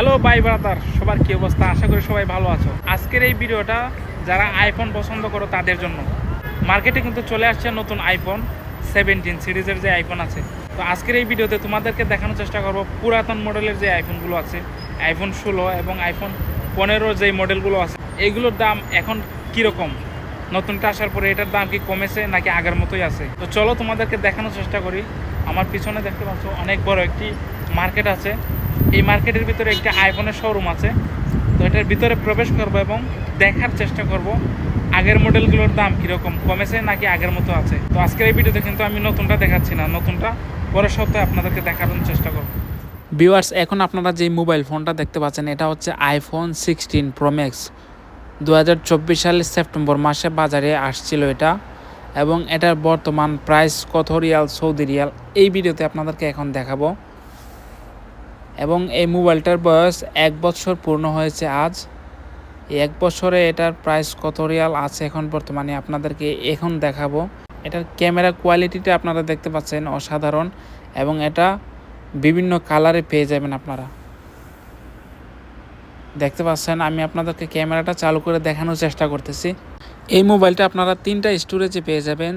Hello, by brother. সবার কি অবস্থা? আশা করি সবাই ভালো আছো। আজকের এই ভিডিওটা যারা আইফোন পছন্দ করো, তাদের জন্য। মার্কেটে কিন্তু চলে আসছে নতুন আইফোন সেভেন্টিন সিরিজের যে আইফোন আছে। তো আজকের এই ভিডিওতে তোমাদেরকে দেখানোর চেষ্টা করব পুরাতন মডেলের যে আইফোনগুলো আছে আইফোন ষোলো এবং আইফোন পনেরো যে মডেলগুলো আছে এইগুলোর দাম এখন কীরকম? নতুনটা আসার পরে এটার দাম কি কমেছে নাকি আগের মতোই আছে? তো চলো তোমাদেরকে দেখানোর চেষ্টা করি। আমার পিছনে দেখতে পাচ্ছ, অনেক বড় একটি মার্কেট আছে। এই মার্কেটের ভিতরে একটি আইফোনের শোরুম আছে। তো এটার ভিতরে প্রবেশ করব এবং দেখার চেষ্টা করব আগের মডেলগুলোর দাম কীরকম, কমেছে নাকি আগের মতো আছে। তো আজকের এই ভিডিওতে কিন্তু আমি নতুনটা দেখাচ্ছি না, নতুনটা পরের সপ্তাহে আপনাদেরকে দেখানোর চেষ্টা করব। ভিউয়ার্স এখন আপনারা যে মোবাইল ফোনটা দেখতে পাচ্ছেন, এটা হচ্ছে আইফোন সিক্সটিন প্রো ম্যাক্স দুহাজার চব্বিশ সালের সেপ্টেম্বর মাসে বাজারে আসছিল এটা এবং এটার বর্তমান প্রাইস কত রিয়াল? Saudi Real. এই ভিডিওতে আপনাদেরকে এখন দেখাবো। এবং এই মোবাইলটার বয়স এক বছর পূর্ণ হয়েছে আজ। এক বছরে এটার প্রাইস কত রিয়াল আছে এখন বর্তমানে আপনাদেরকে এখন দেখাবো। এটার ক্যামেরা কোয়ালিটিটা আপনারা দেখতে পাচ্ছেন অসাধারণ এবং এটা বিভিন্ন কালারে পেয়ে যাবেন আপনারা। দেখতে পাচ্ছেন, আমি আপনাদেরকে ক্যামেরাটা চালু করে দেখানোর চেষ্টা করতেছি। এই মোবাইলটা আপনারা তিনটা স্টোরেজে পেয়ে যাবেন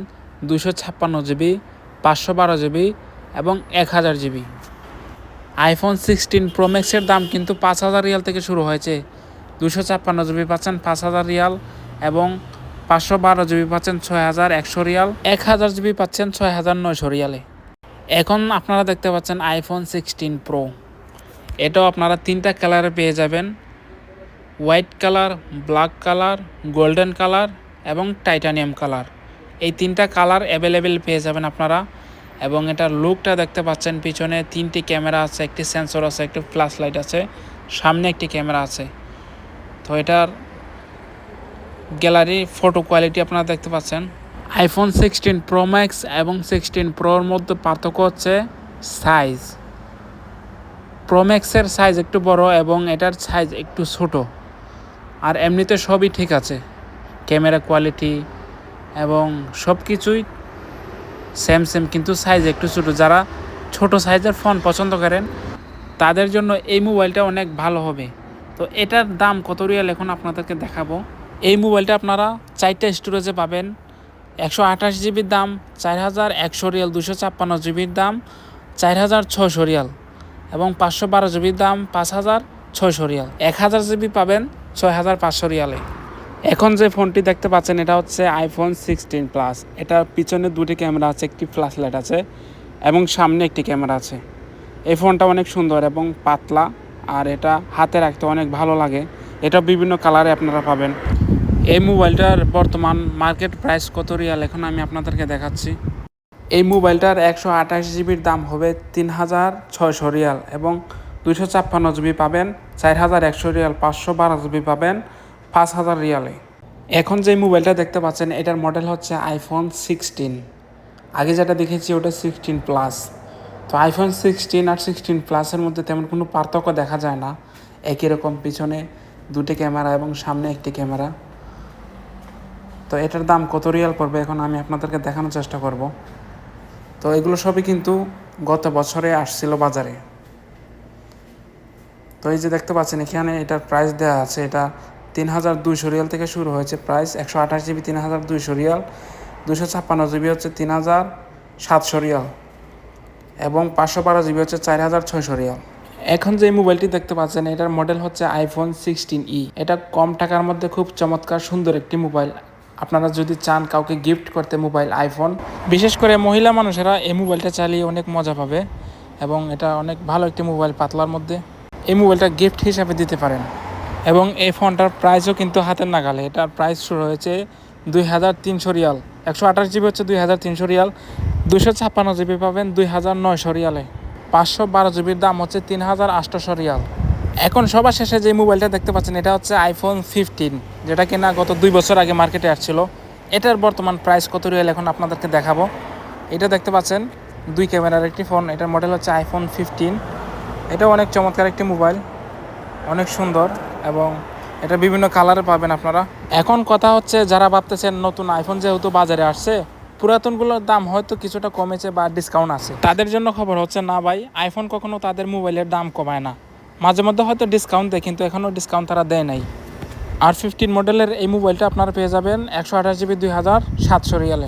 দুশো ছাপ্পান্ন জিবি পাঁচশো বারো জিবি এবং এক হাজার জিবি আইফোন সিক্সটিন প্রো ম্যাক্সের দাম কিন্তু পাঁচ হাজার রিয়াল থেকে শুরু হয়েছে। দুশো ছাপ্পান্ন জিবি পাচ্ছেন পাঁচ হাজার রিয়াল এবং পাঁচশো বারো জিবি পাচ্ছেন ছয় হাজার একশো রিয়াল, এক হাজার জিবি পাচ্ছেন ছয় হাজার নয়শো রিয়ালে। এখন আপনারা দেখতে পাচ্ছেন আইফোন সিক্সটিন প্রো এটাও আপনারা তিনটা কালারে পেয়ে যাবেন। White colour, black colour, golden colour এবং টাইটানিয়াম কালার। এই তিনটা কালার অ্যাভেলেবেল পেয়ে যাবেন আপনারা। এবং এটার লুকটা দেখতে পাচ্ছেন, পিছনে তিনটি ক্যামেরা আছে, একটি সেন্সর আছে, একটি ফ্ল্যাশ লাইট আছে, সামনে একটি ক্যামেরা আছে। তো এটার গ্যালারি ফটো কোয়ালিটি আপনারা দেখতে পাচ্ছেন। আইফোন সিক্সটিন প্রো ম্যাক্স এবং সিক্সটিন প্রোর মধ্যে পার্থক্য হচ্ছে সাইজ প্রো ম্যাক্সের সাইজ একটু বড় এবং এটার সাইজ একটু ছোট। আর এমনিতে সবই ঠিক আছে। ক্যামেরা কোয়ালিটি এবং সব কিছুই সেম সেম কিন্তু সাইজ একটু ছোটো। যারা ছোট সাইজের ফোন পছন্দ করেন, তাদের জন্য এই মোবাইলটা অনেক ভালো হবে। তো এটার দাম কত রিয়াল এখন আপনাদেরকে দেখাবো। এই মোবাইলটা আপনারা চারটে স্টোরেজে পাবেন। একশো আঠাশ জিবির দাম, চার হাজার একশো রিয়াল দুশো ছাপ্পান্ন জিবির দাম, চার হাজার ছশো রিয়াল এবং পাঁচশো বারো জিবির দাম, পাঁচ হাজার ছয়শো রিয়াল। এক হাজার জিবি পাবেন, ছয় হাজার পাঁচশো রিয়ালে। এখন যে ফোনটি দেখতে পাচ্ছেন, এটা হচ্ছে আইফোন সিক্সটিন প্লাস এটার পিছনে দুটি ক্যামেরা আছে, একটি ফ্ল্যাশ লাইট আছে এবং সামনে একটি ক্যামেরা আছে। এই ফোনটা অনেক সুন্দর এবং পাতলা আর এটা হাতে রাখতে অনেক ভালো লাগে। এটা বিভিন্ন কালারে আপনারা পাবেন। এই মোবাইলটার বর্তমান মার্কেট প্রাইস কত রিয়াল? এখন আমি আপনাদেরকে দেখাচ্ছি। এই মোবাইলটার একশো আঠাশ জিবির দাম হবে তিন হাজার ছয়শো রিয়াল এবং দুশো ছাপ্পান্ন জিবি পাবেন, চার হাজার একশো রিয়াল, পাঁচশো বারো জিবি পাবেন পাঁচ হাজার রিয়ালে। এখন যে মোবাইলটা দেখতে পাচ্ছেন, এটার মডেল হচ্ছে আইফোন সিক্সটিন আগে যেটা দেখেছি, ওটা সিক্সটিন প্লাস তো আইফোন সিক্সটিন আর সিক্সটিন প্লাসের মধ্যে তেমন কোনো পার্থক্য দেখা যায় না। একই রকম পিছনে দুটি ক্যামেরা এবং সামনে একটি ক্যামেরা। তো এটার দাম কত রিয়াল পড়বে, এখন আমি আপনাদেরকে দেখানোর চেষ্টা করব। তো এগুলো সবই কিন্তু গত বছরে আসছিল বাজারে। তো এই যে দেখতে পাচ্ছেন, এখানে এটার প্রাইস দেওয়া আছে, এটা তিন হাজার দুইশো রিয়াল থেকে শুরু হয়েছে প্রাইস। একশো আঠাশ জিবি তিন হাজার দুইশো রিয়াল। দুশো ছাপ্পান্ন জিবি হচ্ছে তিন হাজার সাতশো রিয়াল। এবং পাঁচশো বারো জিবি হচ্ছে চার হাজার ছয়শো রিয়াল। এখন যে মোবাইলটি দেখতে পাচ্ছেন, এটার মডেল হচ্ছে আইফোন সিক্সটিন ই। এটা কম টাকার মধ্যে খুব চমৎকার, সুন্দর একটি মোবাইল। আপনারা যদি চান কাউকে গিফট করতে মোবাইল, আইফোন, বিশেষ করে মহিলা মানুষেরা এই মোবাইলটা চালিয়ে অনেক মজা পাবে। এবং এটা অনেক ভালো একটি মোবাইল পাতলার মধ্যে। এই মোবাইলটা গিফট হিসাবে দিতে পারেন। এবং এই ফোনটার প্রাইসও কিন্তু হাতের নাগালে। এটার প্রাইস শুরু হয়েছে দুই হাজার তিনশো রিয়াল। একশো আঠাশ জিবি হচ্ছে দুই হাজার তিনশো রিয়াল। দুশো ছাপ্পান্ন জিবি পাবেন দুই হাজার নয়শো রিয়ালে। পাঁচশো বারো জিবির দাম হচ্ছে তিন হাজার আটশোশো রিয়াল। এখন সবার শেষে যে মোবাইলটা দেখতে পাচ্ছেন, এটা হচ্ছে আইফোন ফিফটিন, যেটা কিনা গত দুই বছর আগে মার্কেটে আসছিল। এটার বর্তমান প্রাইস কত রিয়াল এখন আপনাদেরকে দেখাবো। এটা দেখতে পাচ্ছেন, দুই ক্যামেরার একটি ফোন। এটার মডেল হচ্ছে আইফোন ফিফটিন। এটাও অনেক চমৎকার একটি মোবাইল। অনেক সুন্দর এবং এটা বিভিন্ন কালারে পাবেন আপনারা। এখন কথা হচ্ছে, যারা ভাবতেছেন নতুন আইফোন যেহেতু বাজারে আসছে, পুরাতনগুলোর দাম হয়তো কিছুটা কমেছে বা ডিসকাউন্ট আছে। তাদের জন্য খবর হচ্ছে, না ভাই আইফোন কখনো তাদের মোবাইলের দাম কমায় না। মাঝে মধ্যে হয়তো ডিসকাউন্ট দেয়, কিন্তু এখনও ডিসকাউন্ট তারা দেয় নাই। আর ফিফটিন মডেলের এই মোবাইলটা আপনারা পেয়ে যাবেন একশো আঠাশ জিবি দুই হাজার সাতশো রিয়ালে।